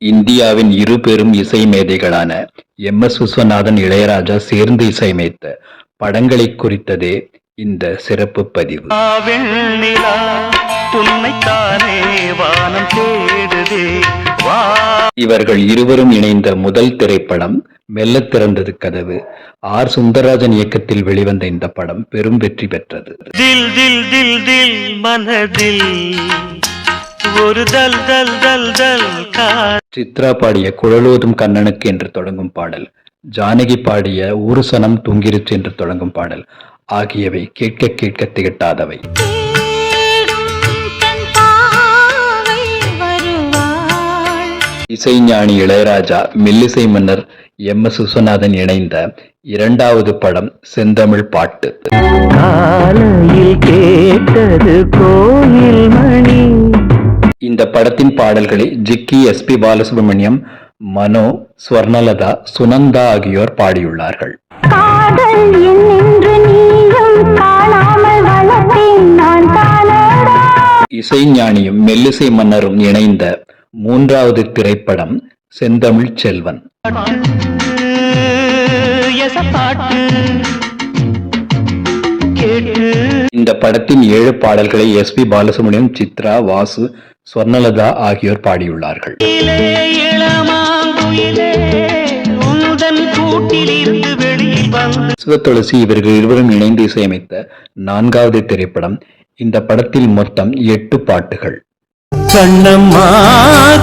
இந்தியாவின் இரு பெரும் இசை மேதைகளான எம் எஸ் விஸ்வநாதன் இளையராஜா சேர்ந்து இசையமைத்த படங்களைக் குறித்ததே இந்த சிறப்பு பதிவு. இவர்கள் இருவரும் இணைந்த முதல் திரைப்படம் மெல்லத் திறந்தது கதவு. ஆர் சுந்தரராஜன் இயக்கத்தில் வெளிவந்த இந்த படம் பெரும் வெற்றி பெற்றது. தில் தில் தில் தில் மனதில். ஒரு தல் தல் தல் தல் சித்ரா பாடிய குழலோதும் கண்ணனுக்கு என்று தொடங்கும் பாடல் ஜானகி பாடிய ஊரு சனம் தூங்கிருச்சு என்று தொடங்கும் பாடல் ஆகியவை கேட்க கேட்க திகட்டாதவை. இசைஞானி இளையராஜா மில்லிசை மன்னர் எம். எஸ். விஸ்வநாதன் இணைந்த இரண்டாவது படம் செந்தமிழ் பாட்டு. காலையில் கேட்டது கோயில் மணி. இந்த படத்தின் பாடல்களை ஜிக்கி எஸ் பி பாலசுப்ரமணியம் மனோ ஸ்வர்ணலதா சுனந்தா ஆகியோர் பாடியுள்ளார்கள். இசைஞானியும் மெல்லிசை மன்னரும் இணைந்த மூன்றாவது திரைப்படம் செந்தமிழ் செல்வன். இந்த படத்தின் ஏழு பாடல்களை எஸ் பி பாலசுப்ரமணியம் சித்ரா வாசு ஸ்வர்ணலதா ஆகியோர் பாடியுள்ளார்கள். சிவத்துளசி இவர்கள் இருவரும் இணைந்து இசையமைத்த நான்காவது திரைப்படம் இந்த படத்தில் மொத்தம் எட்டு பாட்டுகள். கண்ணம்மா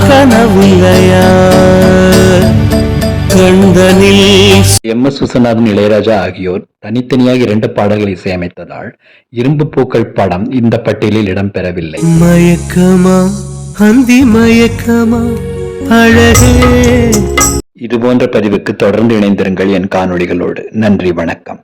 கனவுலையா கண்டனில் எம் எஸ் விஸ்வநாதன் இளையராஜா ஆகியோர் தனித்தனியாக இரண்டு பாடல்களை இசையமைத்ததால் இரும்பு பூக்கள் படம் இந்த பட்டியலில் இடம்பெறவில்லை. மயக்கமா? அந்தி மயக்கமா? அழகே. இதுபோன்ற பதிவுக்கு தொடர்ந்து இணைந்திருங்கள் என் காணொளிகளோடு. நன்றி வணக்கம்.